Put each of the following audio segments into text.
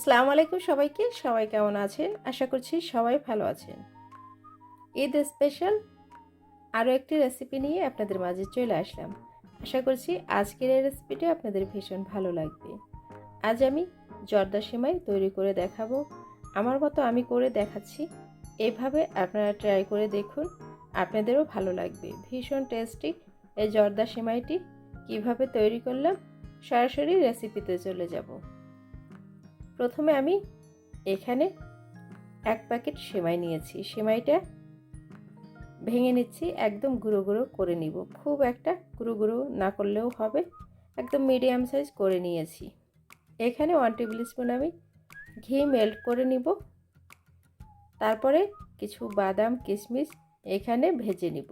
আসসালামু আলাইকুম সবাইকে। সবাই কেমন আছেন? আশা করছি সবাই ভালো আছেন। ঈদ স্পেশাল আরও একটি রেসিপি নিয়ে আপনাদের মাঝে চলে আসলাম। আশা করছি আজকের এই রেসিপিটি আপনাদের ভীষণ ভালো লাগবে। আজ আমি জর্দা সেমাই তৈরি করে দেখাবো। আমার মতো আমি করে দেখাচ্ছি। এভাবে আপনারা ট্রাই করে দেখুন। আপনাদেরও ভালো লাগবে। ভীষণ টেস্টি এই জর্দা সেমাইটি। কীভাবে তৈরি করলাম? সরাসরি রেসিপিতে চলে যাব। প্রথমে আমি এখানে এক প্যাকেট সেমাই নিয়েছি। সেমাইটা ভেঙে নিচ্ছি, একদম গুঁড়ো গুঁড়ো করে নিব। খুব একটা গুঁড়ো গুঁড়ো না করলেও হবে। একদম মিডিয়াম সাইজ করে নিয়েছি। এখানে ওয়ান টেবিল স্পুন আমি ঘি মেল্ট করে নিব। তারপরে কিছু বাদাম, কিশমিশ এখানে ভেজে নিব।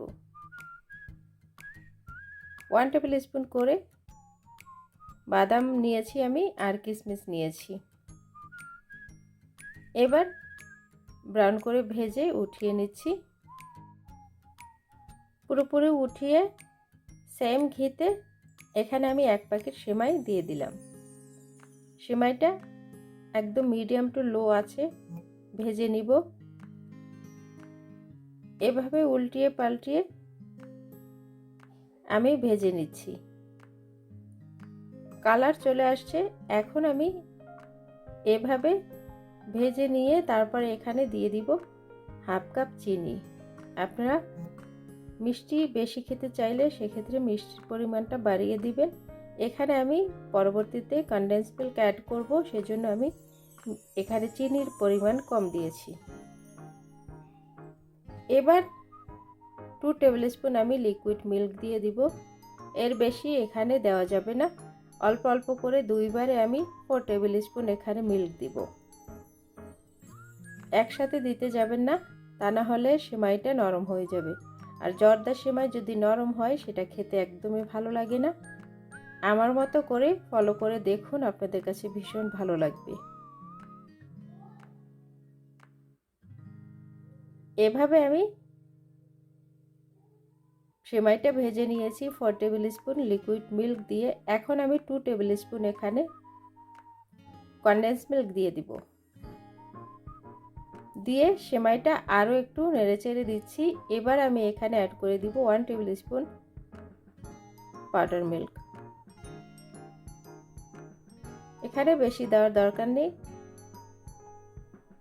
ওয়ান টেবিল স্পুন করে বাদাম নিয়েছি আমি আর কিশমিশ নিয়েছি। এবার ব্রাউন করে ভেজে উঠিয়ে নিচ্ছি। পুরোপুরি উঠিয়ে সেম ঘিতে এখানে আমি এক প্যাকেট সেমাই দিয়ে দিলাম। সেমাইটা একদম মিডিয়াম টু লো আছে, ভেজে নিব। এভাবে উল্টিয়ে পাল্টিয়ে আমি ভেজে নিচ্ছি। কালার চলে আসছে, এখন আমি এভাবে ভেজে নিয়ে তারপরে এখানে দিয়ে দিব হাফ কাপ চিনি। আপনারা মিষ্টি বেশি খেতে চাইলে সেক্ষেত্রে মিষ্টির পরিমাণটা বাড়িয়ে দিবেন। এখানে আমি পরবর্তীতে কনডেন্স মিল্ক অ্যাড করব, সেজন্য আমি এখানে চিনির পরিমাণ কম দিয়েছি। এবার টু টেবিল স্পুন আমি লিকুইড মিল্ক দিয়ে দিব। এর বেশি এখানে দেওয়া যাবে না। অল্প অল্প করে দুইবারে আমি ফোর টেবিল স্পুন এখানে মিল্ক দিব। একসাথে দিতে যাবেন না, তা না হলে সেমাইটা নরম হয়ে যাবে। আর জর্দা সেমাই যদি নরম হয়, সেটা খেতে একদমই ভালো লাগে না। আমার মতো করে ফলো করে দেখুন, আপনাদের কাছে ভীষণ ভালো লাগবে। এভাবে আমি সেমাইটা ভেজে নিয়েছি four tablespoon liquid milk দিয়ে। এখন আমি টু টেবিল স্পুন এখানে কনডেন্স মিল্ক দিয়ে দিব। দিয়ে সেমাইটা আরও একটু নেড়েচেড়ে দিচ্ছি। এবার আমি এখানে অ্যাড করে দিব one tablespoon butter milk এখানে বেশি দেওয়ার দরকার নেই।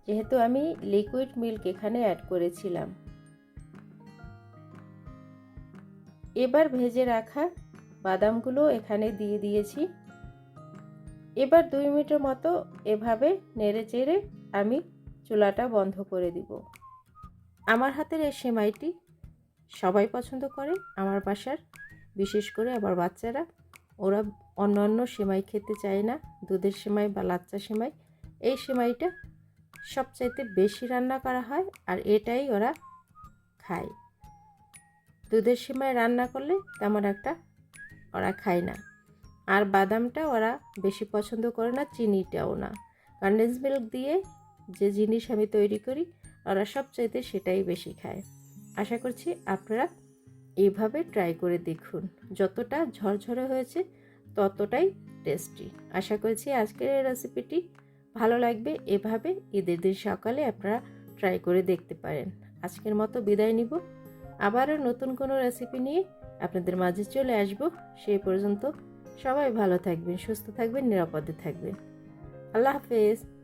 যেহেতু আমি লিকুইড মিল্ক এখানে অ্যাড করেছিলাম। এবার ভেজে রাখা বাদামগুলো এখানে দিয়ে দিয়েছি। এবার দুই মিনিটের মতো এভাবে নেড়ে চেড়ে আমি চুলাটা বন্ধ করে দিব। আমার হাতের এই সেমাইটি সবাই পছন্দ করে, আমার বাসার, বিশেষ করে আমার বাচ্চারা। ওরা অন্য অন্য সেমাই খেতে চায় না, দুধের সেমাই বা লাচ্চা সেমাই। এই সেমাইটা সবচাইতে বেশি রান্না করা হয় আর এটাই ওরা খায়। দুধের সেমাই রান্না করলে তেমন একটা ওরা খায় না। আর বাদামটা ওরা বেশি পছন্দ করে না, চিনিটাও না। কন্ডেন্স মিল্ক দিয়ে যে জিনিস আমি তৈরি করি, ওরা সবচাইতে সেটাই বেশি খায়। আশা করছি আপনারা এইভাবে ট্রাই করে দেখুন। যতটা ঝরঝরে হয়েছে, ততটাই টেস্টি আশা করছি আজকের এই রেসিপিটি ভালো লাগবে। এভাবে ঈদের দিন সকালে আপনারা ট্রাই করে দেখতে পারেন। আজকের মতো বিদায় নিব। আবারও নতুন কোনো রেসিপি নিয়ে আপনাদের মাঝে চলে আসব। সেই পর্যন্ত সবাই ভালো থাকবেন, সুস্থ থাকবেন, নিরাপদে থাকবেন। আল্লাহ হাফেজ।